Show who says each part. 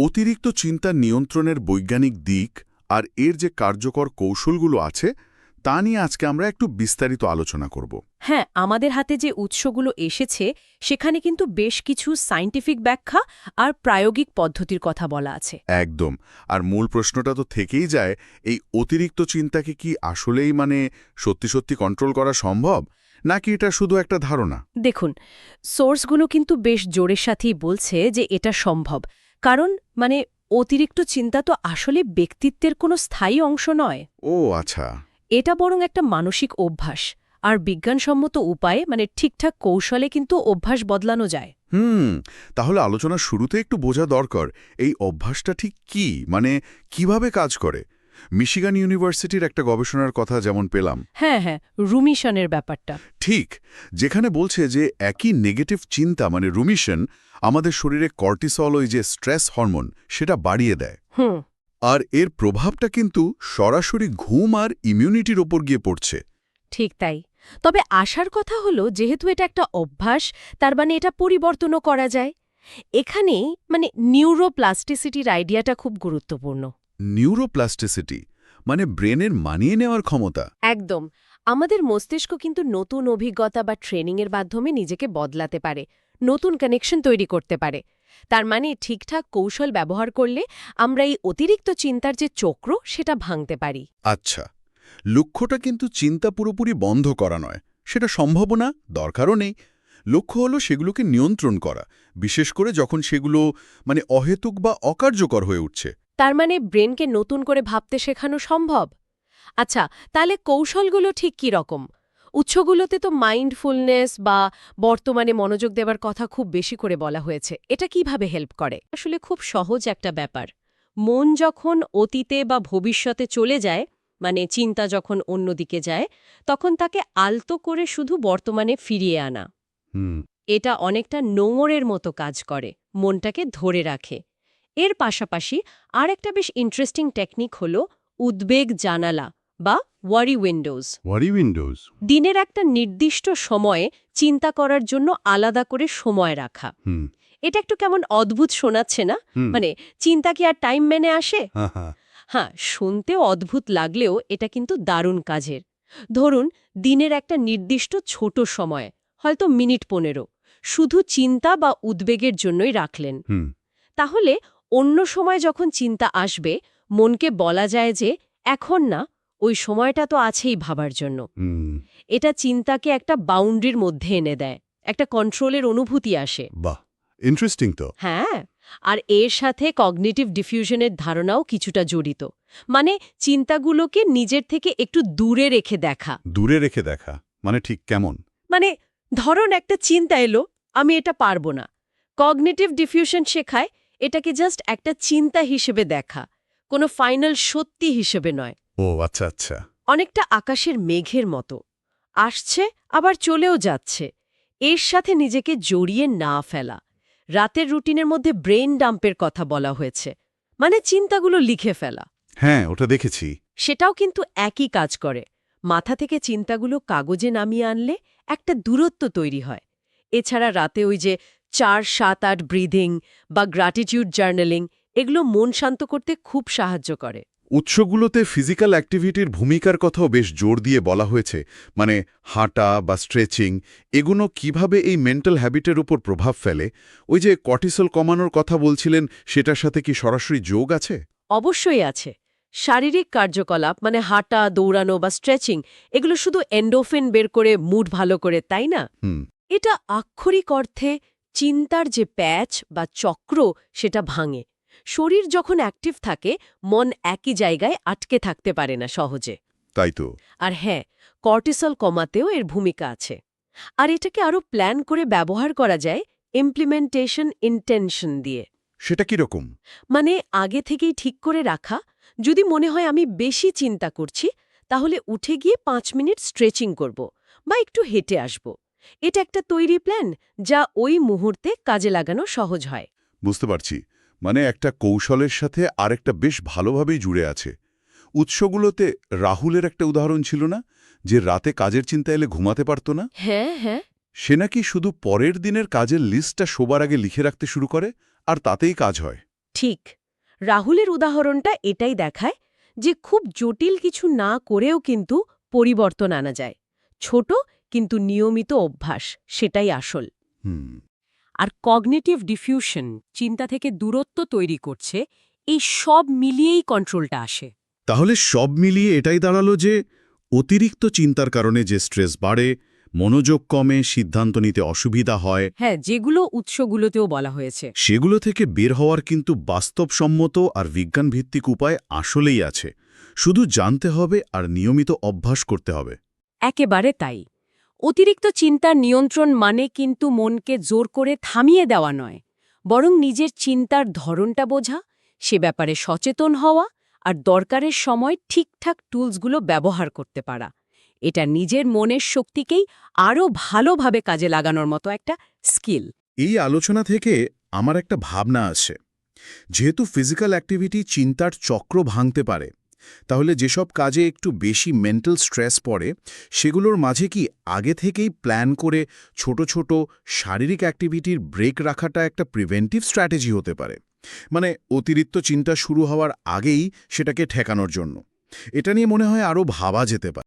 Speaker 1: অতিরিক্ত চিন্তা নিয়ন্ত্রণের বৈজ্ঞানিক দিক আর এর যে কার্যকর কৌশলগুলো আছে তা নিয়ে আজকে আমরা একটু বিস্তারিত আলোচনা করব।
Speaker 2: হ্যাঁ আমাদের হাতে যে উৎসগুলো এসেছে সেখানে কিন্তু বেশ কিছু সায়েন্টিফিক ব্যাখ্যা আর প্রায়োগিক পদ্ধতির কথা বলা আছে।
Speaker 1: একদম। আর মূল প্রশ্নটা তো থেকেই যায় এই অতিরিক্ত চিন্তাকে কি আসলেই মানে সত্যি সত্যি কন্ট্রোল করা সম্ভব? নাকি এটা শুধু একটা ধারণা?
Speaker 2: দেখুন সোর্সগুলো কিন্তু বেশ জোরের সাথেই বলছে যে এটা সম্ভব। কারণ মানে অতিরিক্ত চিন্তা তো আসলে ব্যক্তিত্বের কোনো স্থায়ী অংশ নয়।
Speaker 1: ও আচ্ছা।
Speaker 2: এটা বরং একটা মানসিক অভ্যাস আর বিজ্ঞানসম্মত উপায়ে মানে ঠিকঠাক কৌশলে কিন্তু অভ্যাস বদলানো যায়।
Speaker 1: হুম তাহলে আলোচনা শুরুতে একটু বোঝা দরকার এই অভ্যাসটা ঠিক কি? মানে কীভাবে কাজ করে? মিশিগান ইউনিভার্সিটির একটা গবেষণার কথা যেমন পেলাম।
Speaker 2: হ্যাঁ হ্যাঁ রুমিশনের ব্যাপারটা।
Speaker 1: ঠিক যেখানে বলছে যে একই নেগেটিভ চিন্তা মানে রুমিশন আমাদের শরীরে কর্টিসল ওই যে স্ট্রেস হরমোন সেটা বাড়িয়ে দেয়।
Speaker 2: হুম।
Speaker 1: আর এর প্রভাবটা কিন্তু সরাসরি ঘুম আর ইমিউনিটির ওপর গিয়ে পড়ছে।
Speaker 2: ঠিক তাই। তবে আসার কথা হলো যেহেতু এটা একটা অভ্যাস তার মানে এটা পরিবর্তনও করা যায়। এখানে মানে নিউরোপ্লাস্টিসিটির আইডিয়াটা খুব গুরুত্বপূর্ণ।
Speaker 1: নিউরোপ্লাস্টিসিটি মানে ব্রেনের মানিয়ে নেওয়ার ক্ষমতা।
Speaker 2: একদম। আমাদের মস্তিষ্ক কিন্তু নতুন অভিজ্ঞতা বা ট্রেনিংয়ের মাধ্যমে নিজেকে বদলাতে পারে নতুন কানেকশন তৈরি করতে পারে। তার মানে ঠিকঠাক কৌশল ব্যবহার করলে আমরা এই অতিরিক্ত চিন্তার যে চক্র সেটা ভাঙতে পারি।
Speaker 1: আচ্ছা লক্ষ্যটা কিন্তু চিন্তা পুরোপুরি বন্ধ করা নয় সেটা সম্ভব না দরকারও নেই। লক্ষ্য হলো সেগুলোকে নিয়ন্ত্রণ করা বিশেষ করে যখন সেগুলো মানে অহেতুক বা অকার্যকর হয়ে উঠছে।
Speaker 2: তার মানে ব্রেনকে নতুন করে ভাবতে শেখানো সম্ভব? আচ্ছা তাহলে কৌশলগুলো ঠিক কী রকম? উৎসগুলোতে তো মাইন্ডফুলনেস বা বর্তমানে মনোযোগ দেবার কথা খুব বেশি করে বলা হয়েছে। এটা কীভাবে হেল্প করে? আসলে খুব সহজ একটা ব্যাপার। মন যখন অতীতে বা ভবিষ্যতে চলে যায় মানে চিন্তা যখন অন্যদিকে যায় তখন তাকে আলতো করে শুধু বর্তমানে ফিরিয়ে আনা।
Speaker 1: হুম।
Speaker 2: এটা অনেকটা নোঙরের মতো কাজ করে মনটাকে ধরে রাখে। এর পাশাপাশি আর একটা বেশ ইন্টারেস্টিং টেকনিক হল উদ্বেগ জানালা বা ওয়ারি উইন্ডোজ
Speaker 1: ওয়ারি উইন্ডোজ
Speaker 2: দিনের একটা নির্দিষ্ট সময়ে চিন্তা করার জন্য আলাদা করে সময় রাখা। এটা একটু কেমন অদ্ভুত শোনাচ্ছে না? মানে চিন্তা কি আর টাইম মেনে আসে?
Speaker 1: হ্যাঁ
Speaker 2: শুনতেও অদ্ভুত লাগলেও এটা কিন্তু দারুণ কাজের। ধরুন দিনের একটা নির্দিষ্ট ছোট সময় হয়তো মিনিট পনেরো শুধু চিন্তা বা উদ্বেগের জন্যই রাখলেন। তাহলে অন্য সময় যখন চিন্তা আসবে মনকে বলা যায় যে এখন না ওই সময়টা তো আছেই ভাবার জন্য। এটা চিন্তাকে একটা বাউন্ডারির মধ্যে এনে দেয় একটা কন্ট্রোলের অনুভূতি আসে।
Speaker 1: বাহ! ইন্টারেস্টিং তো।
Speaker 2: হ্যাঁ আর এর সাথে কগনিটিভ ডিফিউশনের ধারণাও কিছুটা জড়িত। মানে চিন্তাগুলোকে নিজের থেকে একটু দূরে রেখে দেখা।
Speaker 1: দূরে রেখে দেখা মানে ঠিক কেমন?
Speaker 2: মানে ধরুন একটা চিন্তা এলো আমি এটা পারব না। কগনিটিভ ডিফিউশন শেখায় এটাকে জাস্ট একটা চিন্তা হিসেবে দেখা কোনো ফাইনাল সত্যি হিসেবে নয়।
Speaker 1: ও আচ্ছা আচ্ছা।
Speaker 2: অনেকটা আকাশের মেঘের মতো। আসছে আবার চলেও যাচ্ছে। এর সাথে নিজেকে জড়িয়ে না ফেলা। রাতের রুটিনের মধ্যে ব্রেন ডাম্পের কথা বলা হয়েছে। মানে চিন্তাগুলো লিখে ফেলা।
Speaker 1: হ্যাঁ ওটা দেখেছি।
Speaker 2: সেটাও কিন্তু একই কাজ করে। মাথা থেকে চিন্তাগুলো কাগজে নামিয়ে আনলে একটা দূরত্ব তৈরি হয়। এছাড়া রাতে ওই যে চার সাত আট ব্রিদিং বা গ্র্যাটিটিউড জার্নালিং এগুলো মন শান্ত করতে খুব সাহায্য করে।
Speaker 1: উৎসগুলোতে ফিজিক্যাল অ্যাক্টিভিটির ভূমিকার কথাও বেশ জোর দিয়ে বলা হয়েছে মানে হাঁটা বা স্ট্রেচিং এগুলো কীভাবে এই মেন্টাল হ্যাবিটের উপর প্রভাব ফেলে? ওই যে কর্টিসল কমানোর কথা বলছিলেন সেটার সাথে কি সরাসরি যোগ আছে?
Speaker 2: অবশ্যই আছে। শারীরিক কার্যকলাপ মানে হাঁটা দৌড়ানো বা স্ট্রেচিং এগুলো শুধু এন্ডোফিন বের করে মুড ভালো করে তাই না? এটা আক্ষরিক অর্থে চিন্তার যে প্যাচ বা চক্র সেটা ভাঙে। শরীর যখন অ্যাক্টিভ থাকে মন একই জায়গায় আটকে থাকতে পারে না সহজে।
Speaker 1: তাই তো।
Speaker 2: আর হ্যাঁ কর্টিসল কমাতেও এর ভূমিকা আছে। আর এটাকে আরও প্ল্যান করে ব্যবহার করা যায় ইমপ্লিমেন্টেশন ইন্টেনশন দিয়ে।
Speaker 1: সেটা কীরকম
Speaker 2: মানে আগে থেকেই ঠিক করে রাখা যদি মনে হয় আমি বেশি চিন্তা করছি তাহলে উঠে গিয়ে পাঁচ মিনিট স্ট্রেচিং করব বা একটু হেঁটে আসব। এটা একটা তৈরি প্ল্যান যা ওই মুহূর্তে কাজে লাগানো সহজ হয়।
Speaker 1: বুঝতে পারছি। মানে একটা কৌশলের সাথে আরেকটা বেশ ভালোভাবেই জুড়ে আছে। উৎসগুলোতে রাহুলের একটা উদাহরণ ছিল না? যে রাতে কাজের চিন্তা এলে ঘুমাতে পারত না?
Speaker 2: হ্যাঁ হ্যাঁ।
Speaker 1: সে নাকি শুধু পরের দিনের কাজের লিস্টটা শোবার আগে লিখে রাখতে শুরু করে আর তাতেই কাজ হয়?
Speaker 2: ঠিক। রাহুলের উদাহরণটা এটাই দেখায় যে খুব জটিল কিছু না করেও কিন্তু পরিবর্তন আনা যায়। ছোট কিন্তু নিয়মিত অভ্যাস সেটাই আসল।
Speaker 1: হুম।
Speaker 2: আর কগনেটিভ ডিফিউশন চিন্তা থেকে দূরত্ব তৈরি করছে এই সব মিলিয়েই কন্ট্রোলটা আসে।
Speaker 1: তাহলে সব মিলিয়ে এটাই দাঁড়াল যে অতিরিক্ত চিন্তার কারণে যে স্ট্রেস বাড়ে মনোযোগ কমে সিদ্ধান্ত নিতে অসুবিধা হয়।
Speaker 2: হ্যাঁ যেগুলো উৎসগুলোতেও বলা হয়েছে।
Speaker 1: সেগুলো থেকে বের হওয়ার কিন্তু বাস্তবসম্মত আর বিজ্ঞানভিত্তিক উপায় আসলেই আছে। শুধু জানতে হবে আর নিয়মিত অভ্যাস করতে হবে।
Speaker 2: একেবারে তাই। অতিরিক্ত চিন্তার নিয়ন্ত্রণ মানে কিন্তু মনকে জোর করে থামিয়ে দেওয়া নয়, বরং নিজের চিন্তার ধরনটা বোঝা, সে ব্যাপারে সচেতন হওয়া আর দরকারের সময় ঠিকঠাক টুলসগুলো ব্যবহার করতে পারা। এটা নিজের মনের শক্তিকেই আরও ভালোভাবে কাজে লাগানোর মতো একটা স্কিল।
Speaker 1: এই আলোচনা থেকে আমার একটা ভাবনা আছে। যেহেতু ফিজিক্যাল অ্যাক্টিভিটি চিন্তার চক্র ভাঙতে পারে তাহলে যেসব কাজে একটু বেশি মেন্টাল স্ট্রেস পড়ে, সেগুলোর মাঝে কি আগে থেকেই প্ল্যান করে ছোট ছোট শারীরিক অ্যাক্টিভিটির ব্রেক রাখাটা একটা প্রিভেন্টিভ স্ট্র্যাটেজি হতে পারে? মানে অতিরিক্ত চিন্তা শুরু হওয়ার আগেই সেটাকে ঠেকানোর জন্য। এটা নিয়ে মনে হয় আরও ভাবা যেতে পারে।